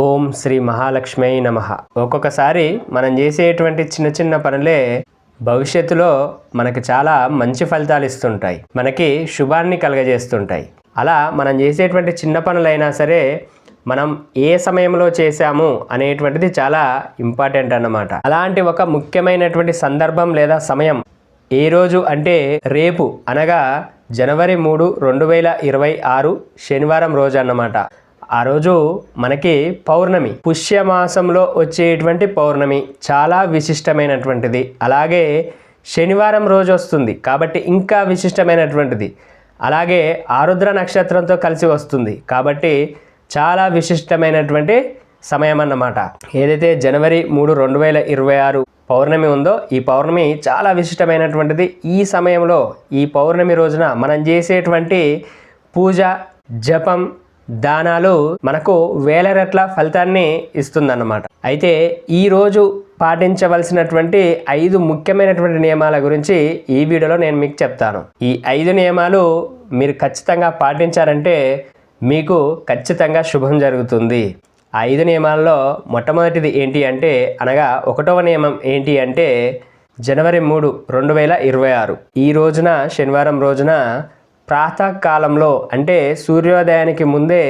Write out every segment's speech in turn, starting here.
ఓం శ్రీ మహాలక్ష్మి నమ. ఒక్కొక్కసారి మనం చేసేటువంటి చిన్న చిన్న పనులే భవిష్యత్తులో మనకు చాలా మంచి ఫలితాలు ఇస్తుంటాయి. మనకి శుభాన్ని కలగజేస్తుంటాయి. అలా మనం చేసేటువంటి చిన్న పనులైనా సరే మనం ఏ సమయంలో చేశాము అనేటువంటిది చాలా ఇంపార్టెంట్ అన్నమాట. అలాంటి ఒక ముఖ్యమైనటువంటి సందర్భం లేదా సమయం ఏ రోజు అంటే రేపు అనగా జనవరి మూడు రెండు వేల ఇరవై ఆరు శనివారం రోజు అన్నమాట. ఆ రోజు మనకి పౌర్ణమి. పుష్యమాసంలో వచ్చేటువంటి పౌర్ణమి చాలా విశిష్టమైనటువంటిది. అలాగే శనివారం రోజు వస్తుంది కాబట్టి ఇంకా విశిష్టమైనటువంటిది. అలాగే ఆరుద్ర నక్షత్రంతో కలిసి వస్తుంది కాబట్టి చాలా విశిష్టమైనటువంటి సమయం అన్నమాట ఏదైతే జనవరి మూడు రెండు వేల ఇరవై ఆరు పౌర్ణమి ఉందో ఈ పౌర్ణమి చాలా విశిష్టమైనటువంటిది. ఈ సమయంలో ఈ పౌర్ణమి రోజున మనం చేసేటువంటి పూజ జపం దానాలు మనకు వేల రెట్ల ఫలితాన్ని ఇస్తుందన్నమాట. అయితే ఈరోజు పాటించవలసినటువంటి ఐదు ముఖ్యమైనటువంటి నియమాల గురించి ఈ వీడియోలో నేను మీకు చెప్తాను. ఈ ఐదు నియమాలు మీరు ఖచ్చితంగా పాటించారంటే మీకు ఖచ్చితంగా శుభం జరుగుతుంది. ఆ ఐదు నియమాల్లో మొట్టమొదటిది ఏంటి అంటే అనగా ఒకటవ నియమం ఏంటి అంటే జనవరి మూడు రెండు వేల ఇరవై ఆరు. ఈ రోజున శనివారం రోజున ప్రాతకాలంలో అంటే సూర్యోదయానికి ముందే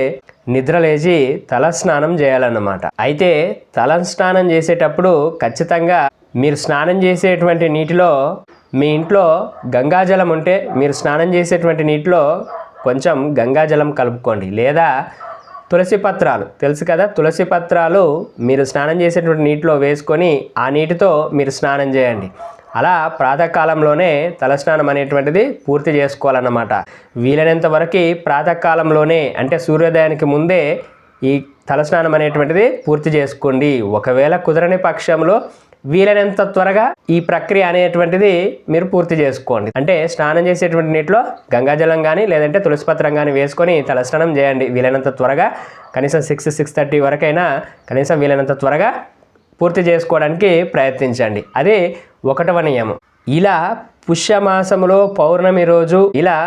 నిద్రలేచి తల స్నానం చేయాలన్నమాట. అయితే తల స్నానం చేసేటప్పుడు ఖచ్చితంగా మీరు స్నానం చేసేటువంటి నీటిలో మీ ఇంట్లో గంగాజలం ఉంటే మీరు స్నానం చేసేటువంటి నీటిలో కొంచెం గంగాజలం కలుపుకోండి. లేదా తులసి పత్రాలు. తెలుసు కదా తులసి పత్రాలు మీరు స్నానం చేసేటువంటి నీటిలో వేసుకొని ఆ నీటితో మీరు స్నానం చేయండి. అలా ప్రాతకాలంలోనే తలస్నానం అనేటువంటిది పూర్తి చేసుకోవాలన్నమాట. వీలైనంత వరకు ప్రాతకాలంలోనే అంటే సూర్యోదయానికి ముందే ఈ తలస్నానం అనేటువంటిది పూర్తి చేసుకోండి. ఒకవేళ కుదరని పక్షంలో వీలైనంత త్వరగా ఈ ప్రక్రియ అనేటువంటిది మీరు పూర్తి చేసుకోండి. అంటే స్నానం చేసేటువంటి నీటిలో గంగాజలం కానీ లేదంటే తులసిపత్రం కానీ వేసుకొని తలస్నానం చేయండి. వీలైనంత త్వరగా కనీసం సిక్స్ సిక్స్ థర్టీ వరకైనా కనీసం వీలైనంత త్వరగా పూర్తి చేసుకోవడానికి ప్రయత్నించండి. అదే ఒకటవ నియమం. ఇలా పుష్యమాసములో పౌర్ణమి రోజు ఇలా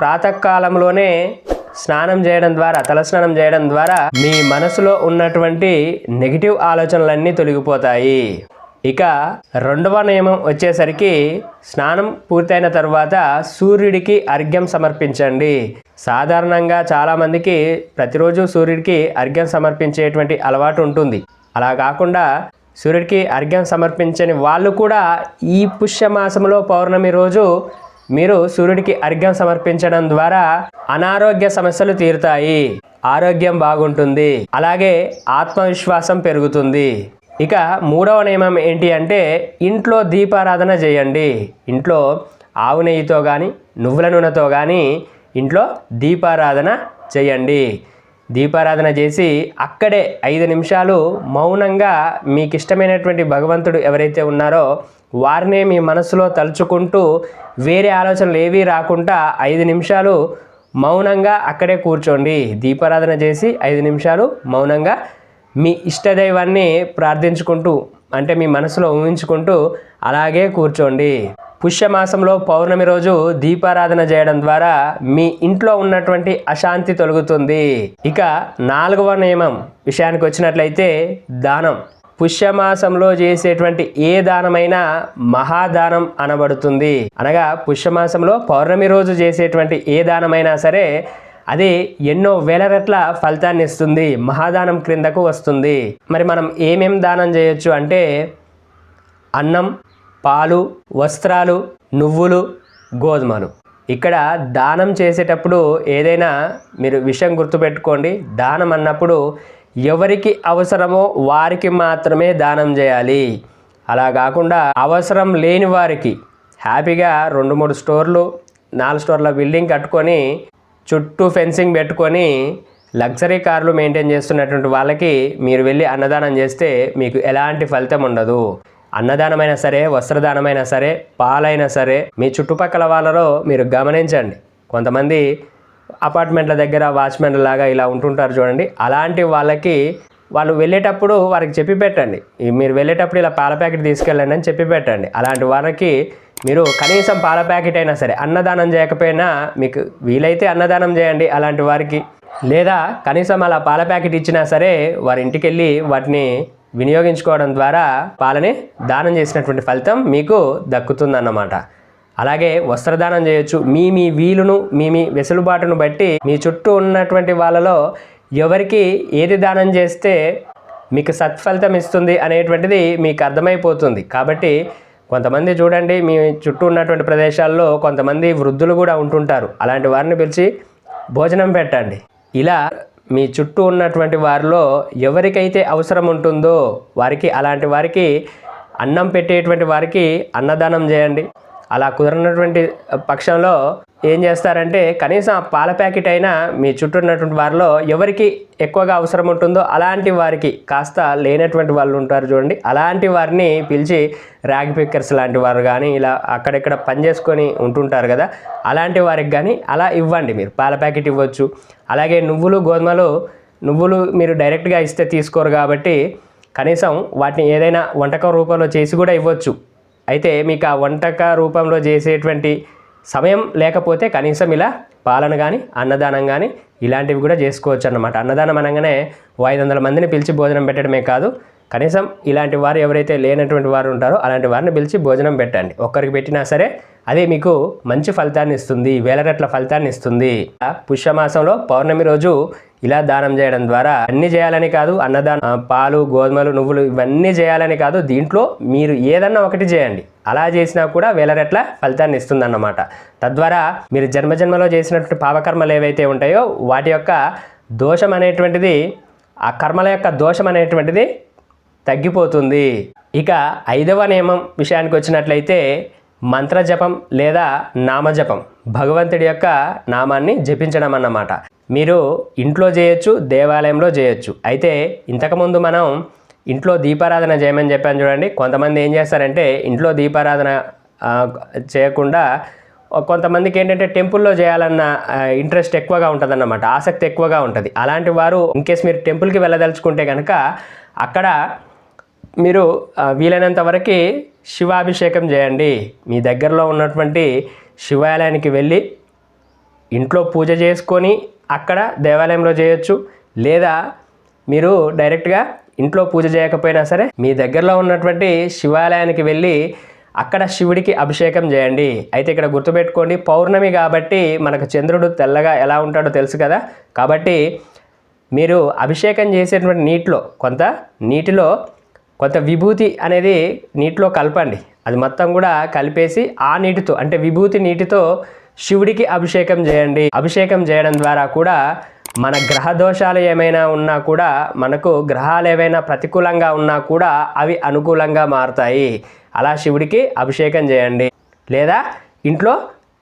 ప్రాతకాలంలోనే స్నానం చేయడం ద్వారా తలస్నానం చేయడం ద్వారా మీ మనసులో ఉన్నటువంటి నెగిటివ్ ఆలోచనలన్నీ తొలగిపోతాయి. ఇక రెండవ నియమం వచ్చేసరికి స్నానం పూర్తయిన తర్వాత సూర్యుడికి అర్ఘ్యం సమర్పించండి. సాధారణంగా చాలామందికి ప్రతిరోజు సూర్యుడికి అర్ఘ్యం సమర్పించేటువంటి అలవాటు ఉంటుంది. అలా కాకుండా సూర్యుడికి అర్ఘ్యం సమర్పించని వాళ్ళు కూడా ఈ పుష్యమాసంలో పౌర్ణమి రోజు మీరు సూర్యుడికి అర్ఘ్యం సమర్పించడం ద్వారా అనారోగ్య సమస్యలు తీరుతాయి. ఆరోగ్యం బాగుంటుంది. అలాగే ఆత్మవిశ్వాసం పెరుగుతుంది. ఇక మూడవ నియమం ఏంటి అంటే ఇంట్లో దీపారాధన చేయండి. ఇంట్లో ఆవు నెయ్యితో కానీ నువ్వుల నూనెతో కానీ ఇంట్లో దీపారాధన చేయండి. దీపారాధన చేసి అక్కడే ఐదు నిమిషాలు మౌనంగా మీకు ఇష్టమైనటువంటి భగవంతుడు ఎవరైతే ఉన్నారో వారినే మీ మనసులో తలుచుకుంటూ వేరే ఆలోచనలు ఏవీ రాకుండా ఐదు నిమిషాలు మౌనంగా అక్కడే కూర్చోండి. దీపారాధన చేసి ఐదు నిమిషాలు మౌనంగా మీ ఇష్టదైవాన్ని ప్రార్థించుకుంటూ అంటే మీ మనసులో ఊహించుకుంటూ అలాగే కూర్చోండి. పుష్యమాసంలో పౌర్ణమి రోజు దీపారాధన చేయడం ద్వారా మీ ఇంట్లో ఉన్నటువంటి అశాంతి తొలగుతుంది. ఇక నాలుగవ నియమం విషయానికి వచ్చినట్లయితే దానం. పుష్యమాసంలో చేసేటువంటి ఏ దానమైనా మహాదానం అనబడుతుంది. అనగా పుష్యమాసంలో పౌర్ణమి రోజు చేసేటువంటి ఏ దానమైనా సరే అది ఎన్నో వేల రెట్ల ఫలితాన్ని ఇస్తుంది. మహాదానం క్రిందకు వస్తుంది. మరి మనం ఏమేం దానం చేయొచ్చు అంటే అన్నం పాలు వస్త్రాలు నువ్వులు గోధుమలు. ఇక్కడ దానం చేసేటప్పుడు ఏదైనా మీరు విషయం గుర్తుపెట్టుకోండి. దానం అన్నప్పుడు ఎవరికి అవసరమో వారికి మాత్రమే దానం చేయాలి. అలా కాకుండా అవసరం లేని వారికి హ్యాపీగా రెండు మూడు స్టోర్లు నాలుగు స్టోర్ల బిల్డింగ్ కట్టుకొని చుట్టూ ఫెన్సింగ్ పెట్టుకొని లగ్జరీ కార్లు మెయింటైన్ చేస్తున్నటువంటి వాళ్ళకి మీరు వెళ్ళి అన్నదానం చేస్తే మీకు ఎలాంటి ఫలితం ఉండదు. అన్నదానమైనా సరే వస్త్రదానమైనా సరే పాలైనా సరే మీ చుట్టుపక్కల వాళ్ళలో మీరు గమనించండి. కొంతమంది అపార్ట్మెంట్ల దగ్గర వాచ్మెన్ల లాగా ఇలా ఉంటుంటారు చూడండి. అలాంటి వాళ్ళకి వాళ్ళు వెళ్ళేటప్పుడు వారికి చెప్పి పెట్టండి. మీరు వెళ్ళేటప్పుడు ఇలా పాల ప్యాకెట్ తీసుకెళ్ళండి అని చెప్పి పెట్టండి. అలాంటి వారికి మీరు కనీసం పాల ప్యాకెట్ అయినా సరే అన్నదానం చేయకపోయినా మీకు వీలైతే అన్నదానం చేయండి అలాంటి వారికి. లేదా కనీసం అలా పాల ప్యాకెట్ ఇచ్చినా సరే వారి ఇంటికి వెళ్ళి వాటిని వినియోగించుకోవడం ద్వారా పాలని దానం చేసినటువంటి ఫలితం మీకు దక్కుతుందన్నమాట. అలాగే వస్త్రదానం చేయొచ్చు. మీ మీ వీలును మీ మీ వెసులుబాటును బట్టి మీ చుట్టూ ఉన్నటువంటి వాళ్ళలో ఎవరికి ఏది దానం చేస్తే మీకు సత్ఫలితం ఇస్తుంది అనేటువంటిది మీకు అర్థమైపోతుంది. కాబట్టి కొంతమంది చూడండి మీ చుట్టూ ఉన్నటువంటి ప్రదేశాల్లో కొంతమంది వృద్ధులు కూడా ఉంటుంటారు. అలాంటి వారిని పిలిచి భోజనం పెట్టండి. ఇలా మీ చుట్టూ ఉన్నటువంటి వారిలో ఎవరికైతే అవసరం ఉంటుందో వారికి అలాంటి వారికి అన్నం పెట్టేటువంటి వారికి అన్నదానం చేయండి. అలా కుదరనటువంటి పక్షంలో ఏం చేస్తారంటే కనీసం ఆ పాల ప్యాకెట్ అయినా మీ చుట్టూ ఉన్నటువంటి వారిలో ఎవరికి ఎక్కువగా అవసరం ఉంటుందో అలాంటి వారికి కాస్త లేనటువంటి వాళ్ళు ఉంటారు చూడండి. అలాంటి వారిని పిలిచి ర్యాగ్ పిక్కర్స్ లాంటి వారు కానీ ఇలా అక్కడెక్కడ పని చేసుకొని ఉంటుంటారు కదా అలాంటి వారికి కానీ అలా ఇవ్వండి మీరు. పాల ప్యాకెట్ ఇవ్వచ్చు. అలాగే నువ్వులు గోధుమలు నువ్వులు మీరు డైరెక్ట్గా ఇస్తే తీసుకోరు కాబట్టి కనీసం వాటిని ఏదైనా వంటకం రూపంలో చేసి కూడా ఇవ్వచ్చు. అయితే మీకు ఆ వంటక రూపంలో చేసేటువంటి సమయం లేకపోతే కనీసం ఇలా పాలన కానీ అన్నదానం కానీ ఇలాంటివి కూడా చేసుకోవచ్చు అన్నమాట అన్నదానం అనగానే ఓ ఐదు వందల మందిని పిలిచి భోజనం పెట్టడమే కాదు కనీసం ఇలాంటి వారు ఎవరైతే లేనటువంటి వారు ఉంటారో అలాంటి వారిని పిలిచి భోజనం పెట్టండి. ఒక్కరికి పెట్టినా సరే అదే మీకు మంచి ఫలితాన్ని ఇస్తుంది వేల రెట్ల ఫలితాన్ని ఇస్తుంది. పుష్యమాసంలో పౌర్ణమి రోజు ఇలా దానం చేయడం ద్వారా అన్ని చేయాలని కాదు అన్నదానం పాలు గోధుమలు నువ్వులు ఇవన్నీ చేయాలని కాదు దీంట్లో మీరు ఏదన్నా ఒకటి చేయండి. అలా చేసినా కూడా వేల రెట్ల ఫలితాన్ని ఇస్తుందన్నమాట. తద్వారా మీరు జన్మజన్మలో చేసినటువంటి పాపకర్మలు ఏవైతే ఉంటాయో వాటి యొక్క దోషం అనేటువంటిది ఆ కర్మల యొక్క దోషం అనేటువంటిది తగ్గిపోతుంది. ఇక ఐదవ నియమం విషయానికి వచ్చినట్లయితే మంత్రజపం లేదా నామజపం. భగవంతుడి యొక్క నామాన్ని జపించడం అన్నమాట. మీరు ఇంట్లో చేయొచ్చు దేవాలయంలో చేయొచ్చు. అయితే ఇంతకుముందు మనం ఇంట్లో దీపారాధన చేయమని చెప్పాను చూడండి. కొంతమంది ఏం చేస్తారంటే ఇంట్లో దీపారాధన చేయకుండా కొంతమందికి ఏంటంటే టెంపుల్లో చేయాలన్న ఇంట్రెస్ట్ ఎక్కువగా ఉంటుందన్నమాట. ఆసక్తి ఎక్కువగా ఉంటుంది. అలాంటి వారు ఇన్కేస్ మీరు టెంపుల్కి వెళ్ళదలుచుకుంటే కనుక అక్కడ మీరు వీలైనంత వరకు శివాభిషేకం చేయండి. మీ దగ్గరలో ఉన్నటువంటి శివాలయానికి వెళ్ళి ఇంట్లో పూజ చేసుకొని అక్కడ దేవాలయంలో చేయొచ్చు. లేదా మీరు డైరెక్ట్గా ఇంట్లో పూజ చేయకపోయినా సరే మీ దగ్గరలో ఉన్నటువంటి శివాలయానికి వెళ్ళి అక్కడ శివుడికి అభిషేకం చేయండి. అయితే ఇక్కడ గుర్తుపెట్టుకోండి పౌర్ణమి కాబట్టి మనకు చంద్రుడు తెల్లగా ఎలా ఉంటాడో తెలుసు కదా. కాబట్టి మీరు అభిషేకం చేసేటువంటి నీటిలో కొంత నీటిలో కొంత విభూతి అనేది నీటిలో కలపండి. అది మొత్తం కూడా కలిపేసి ఆ నీటితో అంటే విభూతి నీటితో శివుడికి అభిషేకం చేయండి. అభిషేకం చేయడం ద్వారా కూడా మన గ్రహ దోషాలు ఏమైనా ఉన్నా కూడా మనకు గ్రహాలు ఏవైనా ప్రతికూలంగా ఉన్నా కూడా అవి అనుకూలంగా మారుతాయి. అలా శివుడికి అభిషేకం చేయండి. లేదా ఇంట్లో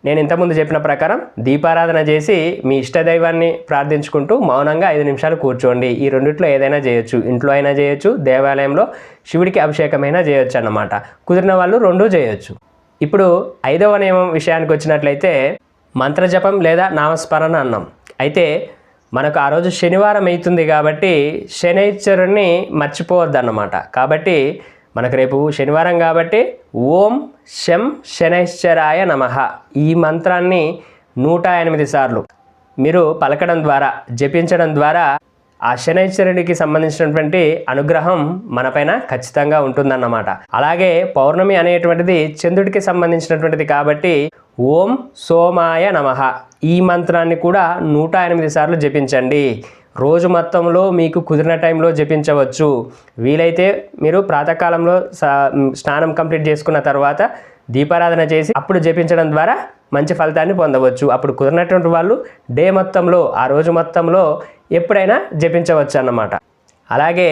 నేను ఇంతకుముందు చెప్పిన ప్రకారం దీపారాధన చేసి మీ ఇష్టదైవాన్ని ప్రార్థించుకుంటూ మౌనంగా ఐదు నిమిషాలు కూర్చోండి. ఈ రెండిట్లో ఏదైనా చేయొచ్చు. ఇంట్లో అయినా చేయొచ్చు. దేవాలయంలో శివుడికి అభిషేకమైనా చేయొచ్చు అన్నమాట. కుదిరిన వాళ్ళు రెండూ చేయొచ్చు. ఇప్పుడు ఐదవ నియమం విషయానికి వచ్చినట్లయితే మంత్రజపం లేదా నామస్మరణ అన్నాం. అయితే మనకు ఆ రోజు శనివారం అవుతుంది కాబట్టి శనైశ్వరుణ్ణి మర్చిపోవద్దన్నమాట. కాబట్టి మనకు రేపు శనివారం కాబట్టి ఓం శం శనైశ్వరాయ నమ. ఈ మంత్రాన్ని నూట ఎనిమిది సార్లు మీరు పలకడం ద్వారా జపించడం ద్వారా ఆ శనైశ్వరుడికి సంబంధించినటువంటి అనుగ్రహం మనపైన ఖచ్చితంగా ఉంటుందన్నమాట. అలాగే పౌర్ణమి అనేటువంటిది చంద్రుడికి సంబంధించినటువంటిది కాబట్టి ఓం సోమాయ నమః. ఈ మంత్రాన్ని కూడా నూట ఎనిమిది సార్లు జపించండి. రోజు మొత్తంలో మీకు కుదిరిన టైంలో జపించవచ్చు. వీలైతే మీరు ప్రాతకాలంలో స్నానం కంప్లీట్ చేసుకున్న తర్వాత దీపారాధన చేసి అప్పుడు జపించడం ద్వారా మంచి ఫలితాన్ని పొందవచ్చు. అప్పుడు కుదిరినటువంటి వాళ్ళు డే మొత్తంలో ఆ రోజు మొత్తంలో ఎప్పుడైనా జపించవచ్చు అన్నమాట. అలాగే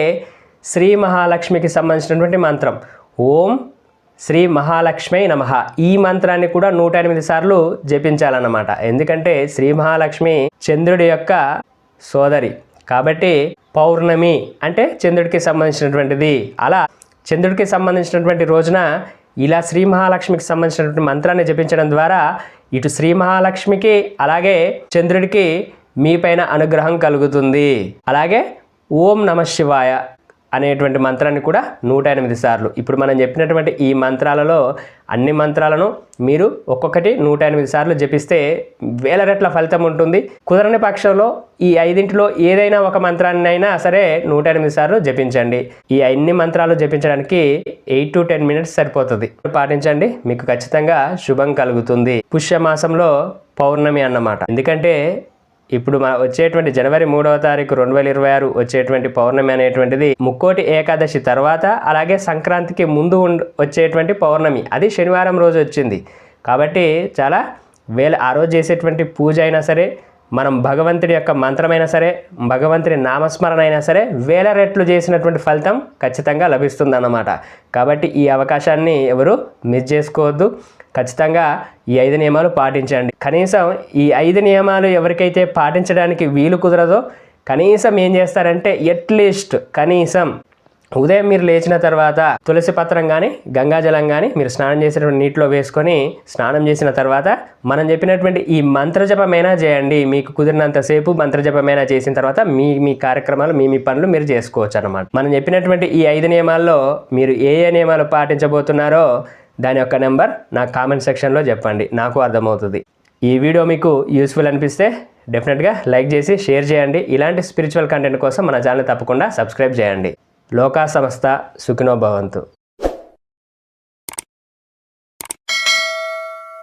శ్రీ మహాలక్ష్మికి సంబంధించినటువంటి మంత్రం. ఓం శ్రీ మహాలక్ష్మి నమ. ఈ మంత్రాన్ని కూడా నూట ఎనిమిది సార్లు జపించాలన్నమాట. ఎందుకంటే శ్రీ మహాలక్ష్మి చంద్రుడి యొక్క సోదరి. కాబట్టి పౌర్ణమి అంటే చంద్రుడికి సంబంధించినటువంటిది. అలా చంద్రుడికి సంబంధించినటువంటి రోజున ఇలా శ్రీ మహాలక్ష్మికి సంబంధించినటువంటి మంత్రాన్ని జపించడం ద్వారా ఇటు శ్రీ మహాలక్ష్మికి అలాగే చంద్రుడికి మీ పైన అనుగ్రహం కలుగుతుంది. అలాగే ఓం నమ శివాయ అనేటువంటి మంత్రాన్ని కూడా నూట ఎనిమిది సార్లు. ఇప్పుడు మనం చెప్పినటువంటి ఈ మంత్రాలలో అన్ని మంత్రాలను మీరు ఒక్కొక్కటి నూట ఎనిమిది సార్లు జపిస్తే వేల రెట్ల ఫలితం ఉంటుంది. కుదరని పక్షంలో ఈ ఐదింటిలో ఏదైనా ఒక మంత్రాన్నైనా సరే నూట ఎనిమిది సార్లు జపించండి. ఈ అన్ని మంత్రాలు జపించడానికి ఎయిట్ టు టెన్ మినిట్స్ సరిపోతుంది. పాటించండి. మీకు ఖచ్చితంగా శుభం కలుగుతుంది. పుష్యమాసంలో పౌర్ణమి అన్నమాట. ఎందుకంటే ఇప్పుడు మన వచ్చేటువంటి జనవరి మూడవ తారీఖు రెండు వేల ఇరవై ఆరు వచ్చేటువంటి పౌర్ణమి అనేటువంటిది ముక్కోటి ఏకాదశి తర్వాత అలాగే సంక్రాంతికి ముందు వచ్చేటువంటి పౌర్ణమి. అది శనివారం రోజు వచ్చింది. కాబట్టి చాలా వేల ఆ రోజు చేసేటువంటి పూజ అయినా సరే మనం భగవంతుడి యొక్క మంత్రమైనా సరే భగవంతుడి నామస్మరణ అయినా సరే వేల రెట్లు చేసినటువంటి ఫలితం ఖచ్చితంగా లభిస్తుందన్నమాట. కాబట్టి ఈ అవకాశాన్ని ఎవరు మిస్ చేసుకోవద్దు. ఖచ్చితంగా ఈ ఐదు నియమాలు పాటించండి. కనీసం ఈ ఐదు నియమాలు ఎవరికైతే పాటించడానికి వీలు కుదరదో కనీసం ఏం చేస్తారంటే ఎట్లీస్ట్ కనీసం ఉదయం మీరు లేచిన తర్వాత తులసి పత్రం కానీ గంగాజలం కానీ మీరు స్నానం చేసినటువంటి నీటిలో వేసుకొని స్నానం చేసిన తర్వాత మనం చెప్పినటువంటి ఈ మంత్రజపమైనా చేయండి. మీకు కుదిరినంతసేపు మంత్రజపమైనా చేసిన తర్వాత మీ మీ కార్యక్రమాలు మీ మీ పనులు మీరు చేసుకోవచ్చు అనమాట మనం చెప్పినటువంటి ఈ ఐదు నియమాల్లో మీరు ఏ ఏ నియమాలు పాటించబోతున్నారో దాని యొక్క నెంబర్ నా కామెంట్ సెక్షన్లో చెప్పండి నాకు అర్థమవుతుంది. ఈ వీడియో మీకు యూస్ఫుల్ అనిపిస్తే డెఫినెట్గా లైక్ చేసి షేర్ చేయండి. ఇలాంటి స్పిరిచువల్ కంటెంట్ కోసం మన ఛానల్ తప్పకుండా సబ్స్క్రైబ్ చేయండి. లోకా సంస్థ సుఖినో భవంతు.